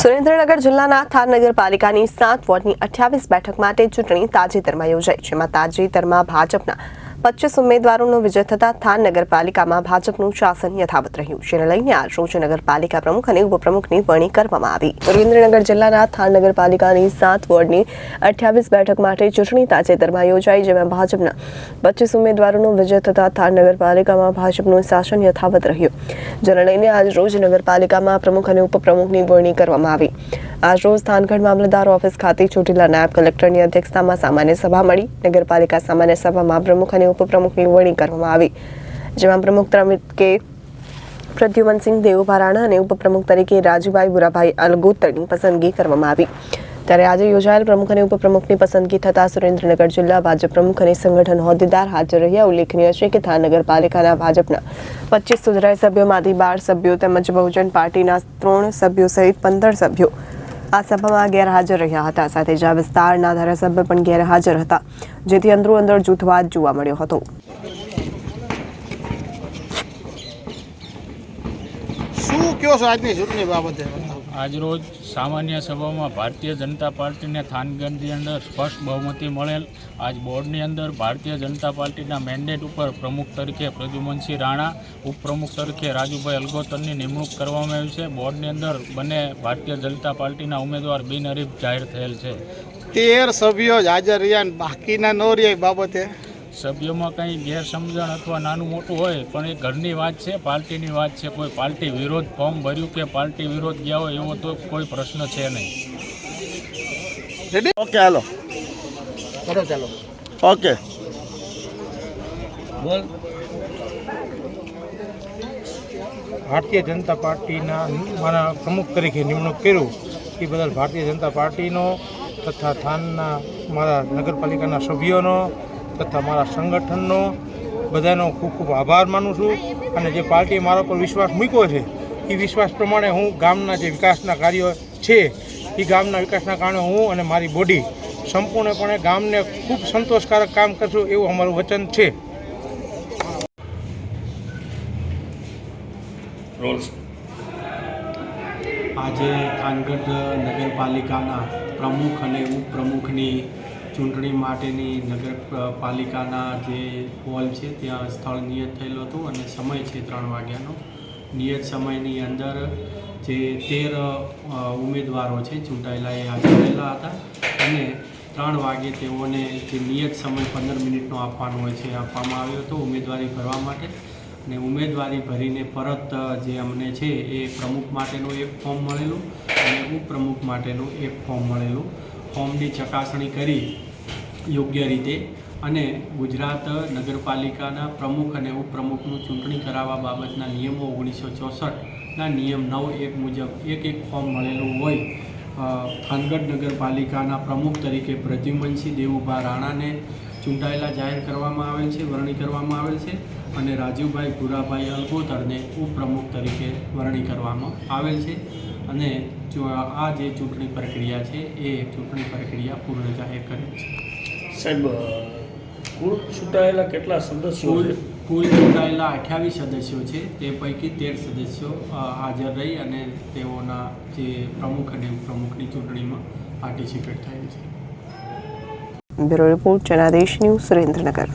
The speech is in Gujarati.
સુરેન્દ્રનગર જિલ્લાના થાર નગરપાલિકાની સાત વોર્ડની અઠ્યાવીસ બેઠક માટે ચૂંટણી તાજેતરમાં યોજાઈ, જેમાં તાજેતરમાં ભાજપના પચીસ ઉમેદવારોનો વિજય થતાં થાન નગરપાલિકામાં ભાજપનું શાસન યથાવત રહ્યું. જેને લઈને આજ રોજ નગરપાલિકા પ્રમુખ અને ઉપપ્રમુખની વરણી કરવામાં આવી. સુરેન્દ્રનગર જિલ્લાના થાન નગરપાલિકાની સાત વોર્ડની અઠ્યાવીસ બેઠક માટે ચૂંટણી તાજેતરમાં યોજાઈ, જેમાં ભાજપના પચીસ ઉમેદવારોનો વિજય થતાં થાન નગરપાલિકામાં ભાજપનું શાસન યથાવત રહ્યું. જેને લઈને આજ રોજ નગરપાલિકામાં પ્રમુખ અને ઉપપ્રમુખની વરણી કરવામાં આવી. આજ રોજ થાનગઢ મામલતદાર ઓફિસ ખાતે ચૂંટેલા નાયબ કલેક્ટરની અધ્યક્ષતામાં સામાન્ય સભા મળી. નગરપાલિકા સામાન્ય સભામાં પ્રમુખ અને ઉપપ્રમુખની વરણી કરવામાં આવી. જેમાં પ્રમુખ તરીકે પ્રદ્યુમનસિંહ દેવભારાણા અને ઉપપ્રમુખ તરીકે રાજુભાઈ બુરાભાઈ અલગોતરની પસંદગી કરવામાં આવી. ત્યારે આજે યોજાયેલ પ્રમુખ અને ઉપપ્રમુખની પસંદગી થતા સુરેન્દ્રનગર જિલ્લા ભાજપ પ્રમુખ અને સંગઠન હોદ્દેદાર હાજર રહ્યા. ઉલ્લેખનીય છે કે થાર નગરપાલિકાના ભાજપના પચીસ સુધરાય સભ્યોમાંથી બાર સભ્યો તેમજ બહુજન પાર્ટીના ત્રણ સભ્યો સહિત પંદર સભ્યો આ સભામાં ગેરહાજર રહ્યા હતા. સાથે જ આ વિસ્તારના ધારાસભ્ય પણ ગેરહાજર હતા, જેથી અંદરો અંદર જૂથવાદ જોવા મળ્યો હતો. શું કયો છો આજની ચૂંટણી બાબતે? આજરોજ સામાન્ય સભામાં ભારતીય જનતા પાર્ટીને થાનગંજની અંદર સ્પષ્ટ બહુમતી મળેલ. આજ બોર્ડની અંદર ભારતીય જનતા પાર્ટીના મેન્ડેટ ઉપર પ્રમુખ તરીકે પ્રદ્યુમનસિંહ રાણા, ઉપપ્રમુખ તરીકે રાજુભાઈ અલગોતરની નિમણૂક કરવામાં આવી છે. બોર્ડની અંદર બંને ભારતીય જનતા પાર્ટીના ઉમેદવાર બિનહરીફ જાહેર થયેલ છે. તેર સભ્યો જ હાજર રહ્યા બાકીના ન રહ્યા બાબતે સભ્યોમાં કંઈ ગેરસમજણ અથવા નાનું મોટું હોય પણ એ ઘરની વાત છે પાર્ટીની વાત છે કોઈ પાર્ટી વિરોધ ફોર્મ ભર્યું કે પાર્ટી વિરોધ ગયા હોય એવો તો કોઈ પ્રશ્ન છે નહીં. ઓકે હાલો. કરો ચાલો. ઓકે બોલ. ભારતીય જનતા પાર્ટીના મારા પ્રમુખ તરીકે નિમણૂક કર્યું એ બદલ ભારતીય જનતા પાર્ટીનો તથા થાનના મારા નગરપાલિકાના સભ્યોનો તથા મારા સંગઠનનો બધાનો ખૂબ ખૂબ આભાર માનું છું અને જે પાર્ટીએ મારા પર વિશ્વાસ મૂક્યો છે એ વિશ્વાસ પ્રમાણે હું ગામના જે વિકાસના કાર્યો છે એ ગામના વિકાસના કારણે હું અને મારી બોડી સંપૂર્ણપણે ગામને ખૂબ સંતોષકારક કામ કરશું એવું અમારું વચન છે. આજે ખાનગઢ નગરપાલિકાના પ્રમુખ અને ઉપપ્રમુખની ચૂંટણી માટેની નગરપાલિકાના જે હોલ છે, ત્યાં સ્થળ નિયત થયેલું હતું અને સમય છે ત્રણ વાગ્યાનો. નિયત સમયની અંદર જે તેર ઉમેદવારો છે, ચૂંટાયેલા એ હાજરેલા હતા અને ત્રણ વાગે તેઓને જે નિયત સમય પંદર મિનિટનો આપવાનો હોય છે આપવામાં આવ્યો હતો ઉમેદવારી ભરવા માટે. અને ઉમેદવારી ભરીને પરત જે અમને છે એ પ્રમુખ માટેનું એક ફોર્મ મળેલું અને ઉપપ્રમુખ માટેનું એક ફોર્મ મળેલું. ફોર્મની ચકાસણી કરી યોગ્ય રીતે અને ગુજરાત નગરપાલિકાના પ્રમુખ અને ઉપપ્રમુખનું ચૂંટણી કરાવવા બાબતના નિયમો ઓગણીસો ચોસઠના નિયમ નવ એક મુજબ એક એક ફોર્મ મળેલું હોય થાનગઢ નગરપાલિકાના પ્રમુખ તરીકે પ્રદ્યુમનસિંહ દેવુભા રાણાને ચૂંટાયેલા જાહેર કરવામાં આવેલ છે વરણી કરવામાં આવેલ છે અને રાજીવભાઈ ભુરાભાઈ અલગોતરને ઉપપ્રમુખ તરીકે વરણી કરવામાં આવેલ છે. અને આ જે ચૂંટણી પ્રક્રિયા છે એ ચૂંટણી પ્રક્રિયા પૂર્ણ જાહેર કરેલ છે. સાહેબ કુલ ચૂંટાયેલા કેટલા સદસ્યો કુલ કુલ ચૂંટાયેલા અઠ્યાવીસ સદસ્યો છે તે પૈકી તેર સદસ્યો હાજર રહી અને તેઓના જે પ્રમુખ અને ઉપપ્રમુખની ચૂંટણીમાં પાર્ટિસિપેટ થયેલ છે. Bureau report Janadesh news Surendranagar.